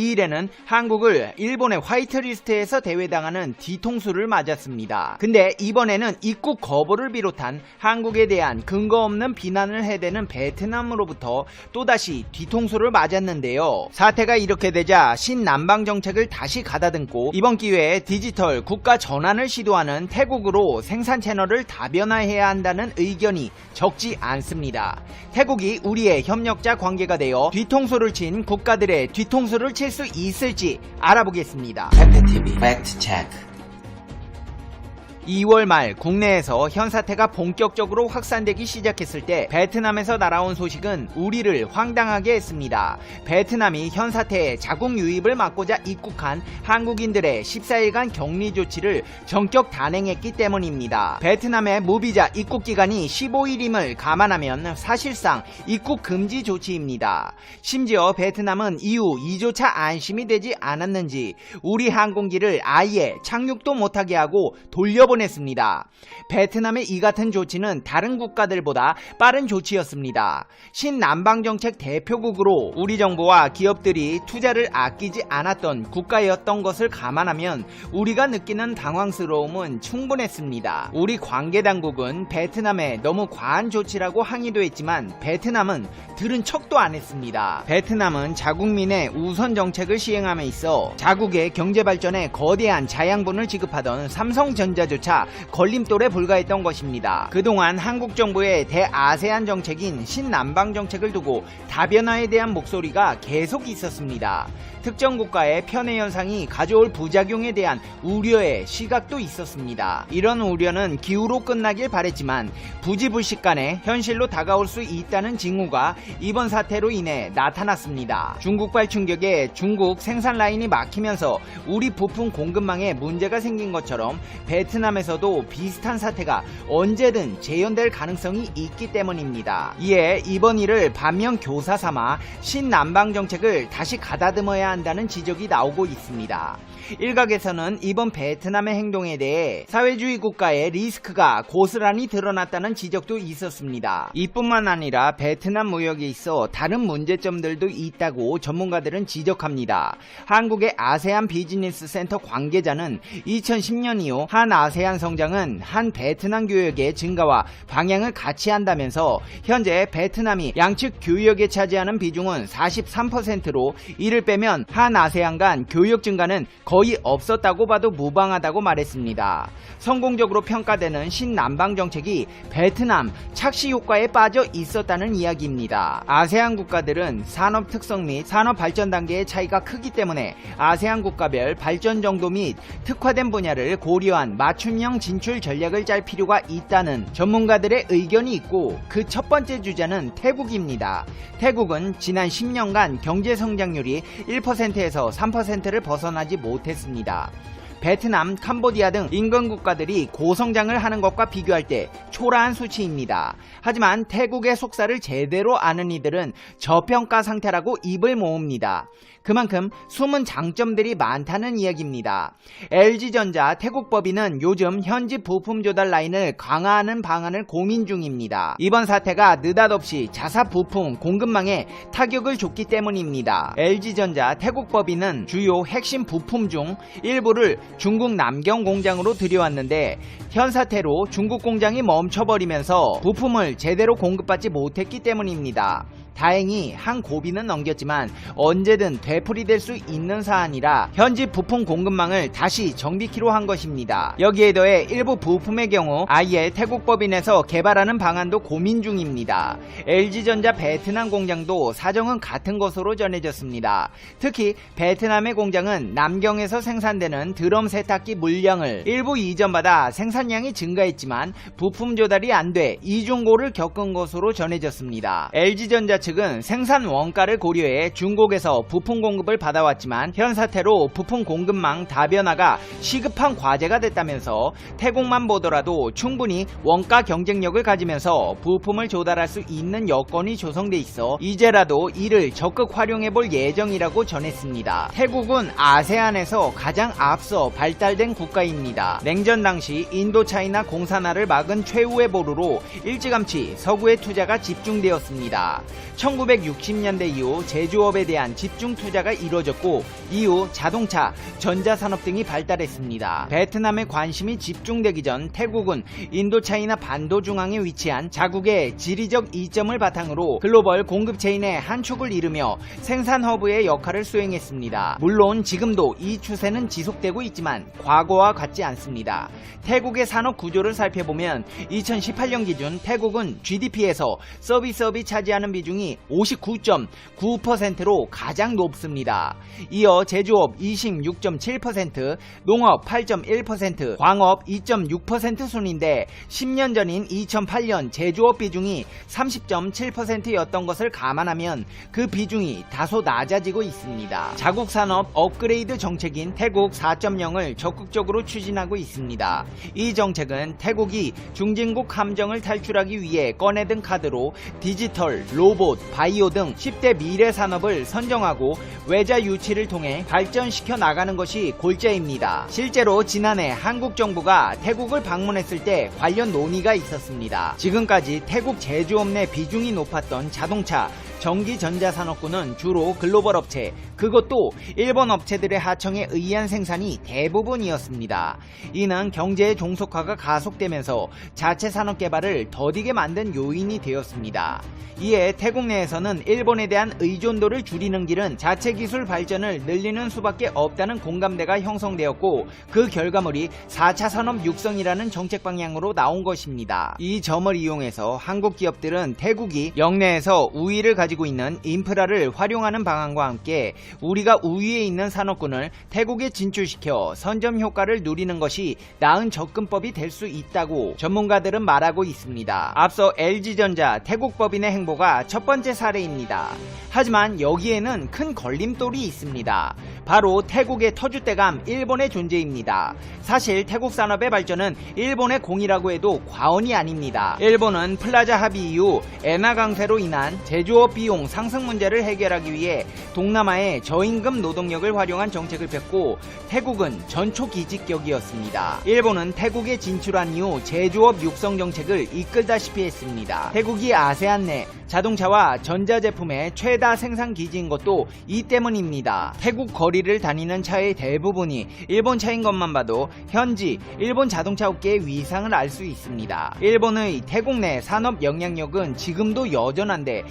이 일에는 한국을 일본의 화이트리스트에서 대회당하는 뒤통수를 맞았습니다. 근데 이번에는 입국 거부를 비롯한 한국에 대한 근거 없는 비난을 해대는 베트남으로부터 또다시 뒤통수를 맞았는데요. 사태가 이렇게 되자 신남방 정책을 다시 가다듬고 이번 기회에 디지털 국가 전환을 시도하는 태국으로 생산 채널을 다변화해야 한다는 의견이 적지 않습니다. 태국이 우리의 협력자 관계가 되어 뒤통수를 친 국가들의 뒤통수를 칠수 있을지 알아보겠습니다. 팩트TV 팩트 체크 2월 말 국내에서 현 사태가 본격적으로 확산되기 시작했을 때 베트남에서 날아온 소식은 우리를 황당하게 했습니다. 베트남이 현 사태에 자국 유입을 막고자 입국한 한국인들의 14일간 격리 조치를 전격 단행했기 때문입니다. 베트남의 무비자 입국 기간이 15일임을 감안하면 사실상 입국 금지 조치입니다. 심지어 베트남은 이후 이조차 안심이 되지 않았는지 우리 항공기를 아예 착륙도 못하게 하고 돌려 보냈습니다. 베트남의 이 같은 조치는 다른 국가들보다 빠른 조치였습니다. 신남방 정책 대표국으로 우리 정부와 기업들이 투자를 아끼지 않았던 국가였던 것을 감안하면 우리가 느끼는 당황스러움은 충분했습니다. 우리 관계 당국은 베트남에 너무 과한 조치라고 항의도 했지만 베트남은 들은 척도 안 했습니다. 베트남은 자국민의 우선 정책을 시행함에 있어 자국의 경제 발전에 거대한 자양분을 지급하던 삼성전자조 차 걸림돌에 불과했던 것입니다. 그동안 한국 정부의 대아세안 정책인 신남방 정책을 두고 다변화에 대한 목소리가 계속 있었습니다. 특정 국가의 편애 현상이 가져올 부작용에 대한 우려의 시각도 있었습니다. 이런 우려는 기후로 끝나길 바랬지만 부지불식 간에 현실로 다가올 수 있다는 징후가 이번 사태로 인해 나타났습니다. 중국발 충격에 중국 생산 라인이 막히면서 우리 부품 공급망에 문제가 생긴 것처럼 베트남 에서도 비슷한 사태가 언제든 재현될 가능성이 있기 때문입니다. 이에 이번 일을 반면 교사 삼아 신남방 정책을 다시 가다듬어야 한다는 지적이 나오고 있습니다. 일각에서는 이번 베트남의 행동에 대해 사회주의 국가의 리스크가 고스란히 드러났다는 지적도 있었습니다. 이뿐만 아니라 베트남 무역에 있어 다른 문제점들도 있다고 전문가들은 지적합니다. 한국의 아세안 비즈니스 센터 관계자는 2010년 이후 한 아세안 성장은 한 베트남 교역의 증가와 방향을 같이 한다면서 현재 베트남이 양측 교역에 차지하는 비중은 43%로 이를 빼면 한 아세안 간 교역 증가는 거의 없었다고 봐도 무방하다고 말했습니다. 성공적으로 평가되는 신남방 정책이 베트남 착시 효과에 빠져 있었다는 이야기입니다. 아세안 국가들은 산업 특성 및 산업 발전 단계의 차이가 크기 때문에 아세안 국가별 발전 정도 및 특화된 분야를 고려한 맞춤 형 진출 전략을 짤 필요가 있다는 전문가들의 의견이 있고 그 첫 번째 주자는 태국입니다. 태국은 지난 10년간 경제 성장률이 1%에서 3%를 벗어나지 못했습니다. 베트남, 캄보디아 등 인근 국가들이 고성장을 하는 것과 비교할 때 초라한 수치입니다. 하지만 태국의 속사를 제대로 아는 이들은 저평가 상태라고 입을 모읍니다. 그만큼 숨은 장점들이 많다는 이야기입니다. LG전자 태국법인은 요즘 현지 부품 조달 라인을 강화하는 방안을 고민 중입니다. 이번 사태가 느닷없이 자사 부품 공급망에 타격을 줬기 때문입니다. LG전자 태국법인은 주요 핵심 부품 중 일부를 중국 남경 공장으로 들여왔는데 현 사태로 중국 공장이 멈춰버리면서 부품을 제대로 공급받지 못했기 때문입니다. 다행히 한 고비는 넘겼지만 언제든 되풀이될 수 있는 사안이라 현지 부품 공급망을 다시 정비키로 한 것입니다. 여기에 더해 일부 부품의 경우 아예 태국 법인에서 개발하는 방안도 고민 중입니다. LG전자 베트남 공장도 사정은 같은 것으로 전해졌습니다. 특히 베트남의 공장은 남경에서 생산되는 드럼 세탁기 물량을 일부 이전받아 생산량이 증가했지만 부품 조달이 안 돼 이중고를 겪은 것으로 전해졌습니다. LG전자 측은 생산 원가를 고려해 중국에서 부품 공급을 받아왔지만 현 사태로 부품 공급망 다변화가 시급한 과제가 됐다면서 태국만 보더라도 충분히 원가 경쟁력을 가지면서 부품을 조달할 수 있는 여건이 조성돼 있어 이제라도 이를 적극 활용해 볼 예정이라고 전했습니다. 태국은 아세안에서 가장 앞서 발달된 국가입니다. 냉전 당시 인도 차이나 공산화를 막은 최후의 보루로 일찌감치 서구의 투자가 집중되었습니다. 1960년대 이후 제조업에 대한 집중 투자가 이루어졌고 이후 자동차, 전자산업 등이 발달했습니다. 베트남에 관심이 집중되기 전 태국은 인도차이나 반도 중앙에 위치한 자국의 지리적 이점을 바탕으로 글로벌 공급 체인의 한 축을 이루며 생산 허브의 역할을 수행했습니다. 물론 지금도 이 추세는 지속되고 있지만 과거와 같지 않습니다. 태국의 산업 구조를 살펴보면 2018년 기준 태국은 GDP에서 서비스업이 차지하는 비중이 59.9%로 가장 높습니다. 이어 제조업 26.7%, 농업 8.1%, 광업 2.6% 순인데 10년 전인 2008년 제조업 비중이 30.7%였던 것을 감안하면 그 비중이 다소 낮아지고 있습니다. 자국 산업 업그레이드 정책인 태국 4.0을 적극적으로 추진하고 있습니다. 이 정책은 태국이 중진국 함정을 탈출하기 위해 꺼내든 카드로 디지털, 로봇, 바이오 등 10대 미래 산업을 선정하고 외자 유치를 통해 발전시켜 나가는 것이 골자입니다. 실제로 지난해 한국 정부가 태국을 방문했을 때 관련 논의가 있었습니다. 지금까지 태국 제조업 내 비중이 높았던 자동차, 전기 전자산업군은 주로 글로벌 업체, 그것도 일본 업체들의 하청에 의한 생산이 대부분이었습니다. 이는 경제의 종속화가 가속되면서 자체 산업 개발을 더디게 만든 요인이 되었습니다. 이에 태국 내에서는 일본에 대한 의존도를 줄이는 길은 자체 기술 발전을 늘리는 수밖에 없다는 공감대가 형성되었고 그 결과물이 4차 산업 육성이라는 정책 방향으로 나온 것입니다. 이 점을 이용해서 한국 기업들은 태국이 영내에서 우위를 가지 고 있는 인프라를 활용하는 방안과 함께 우리가 우위에 있는 산업군을 태국에 진출시켜 선점 효과를 누리는 것이 나은 접근법이 될 수 있다고 전문가들은 말하고 있습니다. 앞서 LG전자 태국 법인의 행보가 첫 번째 사례입니다. 하지만 여기에는 큰 걸림돌이 있습니다. 바로 태국의 터줏대감 일본의 존재입니다. 사실 태국 산업의 발전은 일본의 공이라고 해도 과언이 아닙니다. 일본은 플라자 합의 이후 엔화 강세로 인한 제조업 비용 상승 문제를 해결하기 위해 동남아의 저임금 노동력을 활용한 정책을 폈고 태국은 전초기직격이었습니다. 일본은 태국에 진출한 이후 제조업 육성 정책을 이끌다시피 했습니다. 태국이 아세안 내 자동차와 전자제품의 최다 생산 기지인 것도 이 때문입니다. 태국 거리를 다니는 차의 대부분이 일본 차인 것만 봐도 현지 일본 자동차 업계의 위상을 알 수 있습니다. 일본의 태국 내 산업 영향력은 지금도 여전한데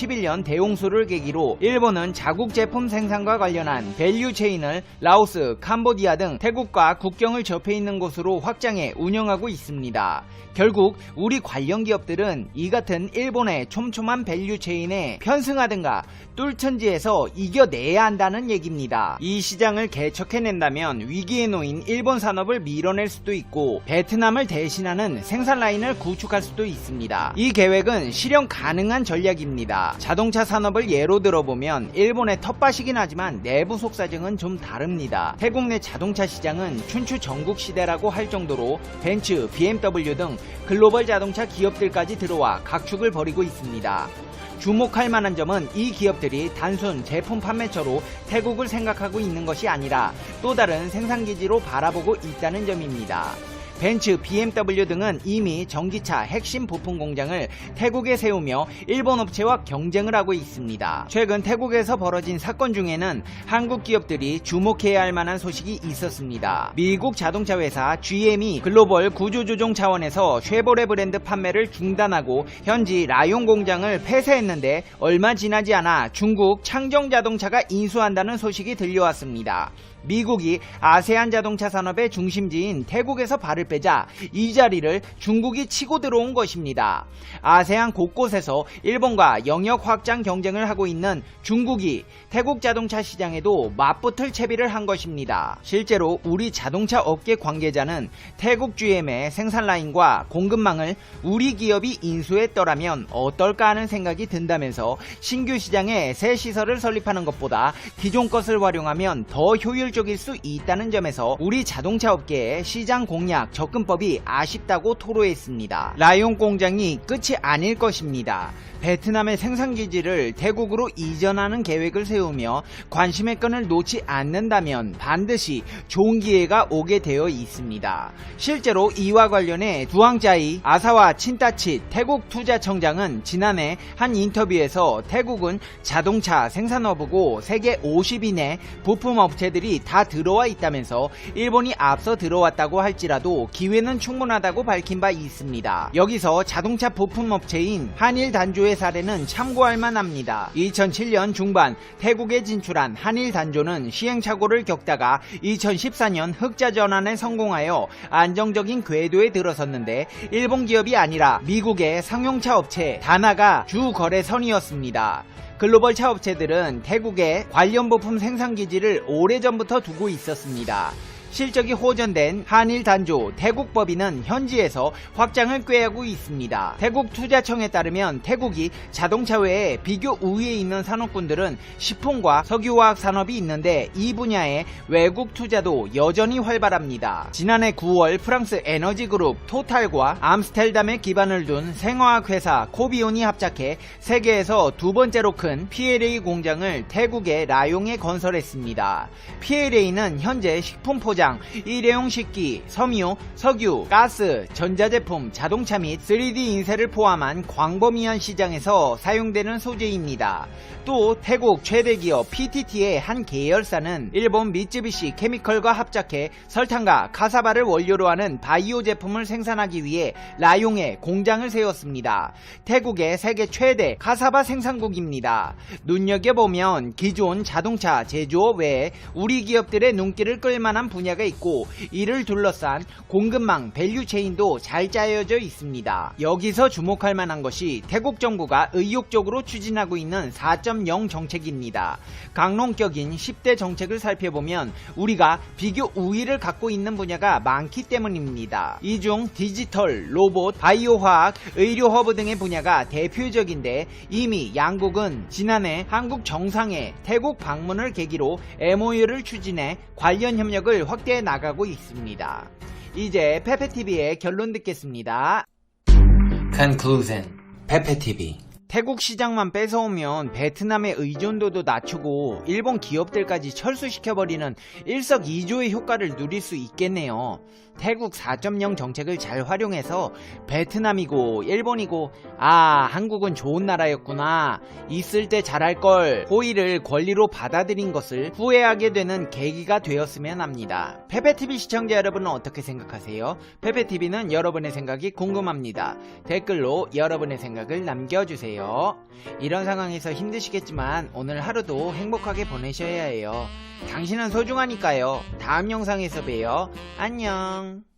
2011년 대홍수를 계기로 일본은 자국 제품 생산과 관련한 밸류 체인을 라오스, 캄보디아 등 태국과 국경을 접해 있는 곳으로 확장해 운영하고 있습니다. 결국 우리 관련 기업들은 이 같은 일본의 촘촘한 밸류 체인에 편승하든가 뚫천지에서 이겨내야 한다는 얘기입니다. 이 시장을 개척해낸다면 위기에 놓인 일본 산업을 밀어낼 수도 있고 베트남을 대신하는 생산 라인을 구축할 수도 있습니다. 이 계획은 실현 가능한 전략입니다. 자동차 산업을 예로 들어보면 일본의 텃밭이긴 하지만 내부 속사정은 좀 다릅니다. 태국 내 자동차 시장은 춘추 전국 시대라고 할 정도로 벤츠, BMW 등 글로벌 자동차 기업들까지 들어와 각축을 벌이고 있습니다. 주목할 만한 점은 이 기업들이 단순 제품 판매처로 태국을 생각하고 있는 것이 아니라 또 다른 생산기지로 바라보고 있다는 점입니다. 벤츠, BMW 등은 이미 전기차 핵심 부품 공장을 태국에 세우며 일본 업체와 경쟁을 하고 있습니다. 최근 태국에서 벌어진 사건 중에는 한국 기업들이 주목해야 할 만한 소식이 있었습니다. 미국 자동차 회사 GM이 글로벌 구조조정 차원에서 쉐보레 브랜드 판매를 중단하고 현지 라용 공장을 폐쇄했는데 얼마 지나지 않아 중국 창정 자동차가 인수한다는 소식이 들려왔습니다. 미국이 아세안 자동차 산업의 중심지인 태국에서 발을 빼자 이 자리를 중국이 치고 들어온 것입니다. 아세안 곳곳에서 일본과 영역 확장 경쟁을 하고 있는 중국이 태국 자동차 시장에도 맞붙을 채비를 한 것입니다. 실제로 우리 자동차 업계 관계자는 태국 GM의 생산 라인과 공급망을 우리 기업이 인수했더라면 어떨까 하는 생각이 든다면서 신규 시장에 새 시설을 설립하는 것보다 기존 것을 활용하면 더 효율 적일 수 있다는 점에서 우리 자동차 업계의 시장 공략 접근법이 아쉽다고 토로했습니다. 라용 공장이 끝이 아닐 것입니다. 베트남의 생산기지를 태국으로 이전하는 계획을 세우며 관심의 끈을 놓지 않는다면 반드시 좋은 기회가 오게 되어 있습니다. 실제로 이와 관련해 두항자이 아사와 친따치 태국 투자청장은 지난해 한 인터뷰에서 태국은 자동차 생산업이고 세계 50위 내 부품 업체들이 다 들어와 있다면서 일본이 앞서 들어왔다고 할지라도 기회는 충분하다고 밝힌 바 있습니다. 여기서 자동차 부품 업체인 한일 단조의 사례는 참고할 만합니다. 2007년 중반 태국에 진출한 한일 단조는 시행착오를 겪다가 2014년 흑자 전환에 성공하여 안정적인 궤도에 들어섰는데 일본 기업이 아니라 미국의 상용차 업체 다나가 주 거래선이었습니다. 글로벌 차 업체들은 태국에 관련 부품 생산 기지를 오래전부터 두고 있었습니다. 실적이 호전된 한일 단조 태국 법인은 현지에서 확장을 꾀하고 있습니다. 태국 투자청에 따르면 태국이 자동차 외에 비교 우위에 있는 산업군들은 식품과 석유화학 산업이 있는데 이 분야에 외국 투자도 여전히 활발합니다. 지난해 9월 프랑스 에너지 그룹 토탈과 암스텔담에 기반을 둔 생화학 회사 코비온이 합작해 세계에서 두 번째로 큰 PLA 공장을 태국의 라용에 건설했습니다. PLA는 현재 식품 포장, 일회용 식기, 섬유, 석유, 가스, 전자제품, 자동차 및 3D 인쇄를 포함한 광범위한 시장에서 사용되는 소재입니다. 또 태국 최대 기업 PTT의 한 계열사는 일본 미쯔비시 케미컬과 합작해 설탕과 카사바를 원료로 하는 바이오 제품을 생산하기 위해 라용에 공장을 세웠습니다. 태국의 세계 최대 카사바 생산국입니다. 눈여겨보면 기존 자동차 제조업 외에 우리 기업들의 눈길을 끌만한 분야 가 있고 이를 둘러싼 공급망 밸류 체인도 잘 짜여져 있습니다. 여기서 주목할 만한 것이 태국 정부가 의욕적으로 추진하고 있는 4.0 정책입니다. 강론격인 10대 정책을 살펴보면 우리가 비교 우위를 갖고 있는 분야가 많기 때문입니다. 이 중 디지털, 로봇, 바이오화학, 의료 허브 등의 분야가 대표적인데 이미 양국은 지난해 한국 정상회 태국 방문을 계기로 MOU를 추진해 관련 협력을 확 대해 나가고 있습니다. 이제 페페TV의 결론 듣겠습니다. Conclusion 페페TV 태국 시장만 뺏어오면 베트남의 의존도도 낮추고 일본 기업들까지 철수시켜버리는 일석이조의 효과를 누릴 수 있겠네요. 태국 4.0 정책을 잘 활용해서 베트남이고 일본이고 아 한국은 좋은 나라였구나 있을 때 잘할 걸 호의를 권리로 받아들인 것을 후회하게 되는 계기가 되었으면 합니다. 페페TV 시청자 여러분은 어떻게 생각하세요? 페페TV는 여러분의 생각이 궁금합니다. 댓글로 여러분의 생각을 남겨 주세요. 이런 상황에서 힘드시겠지만 오늘 하루도 행복하게 보내셔야 해요. 당신은 소중하니까요. 다음 영상에서 봬요. 안녕.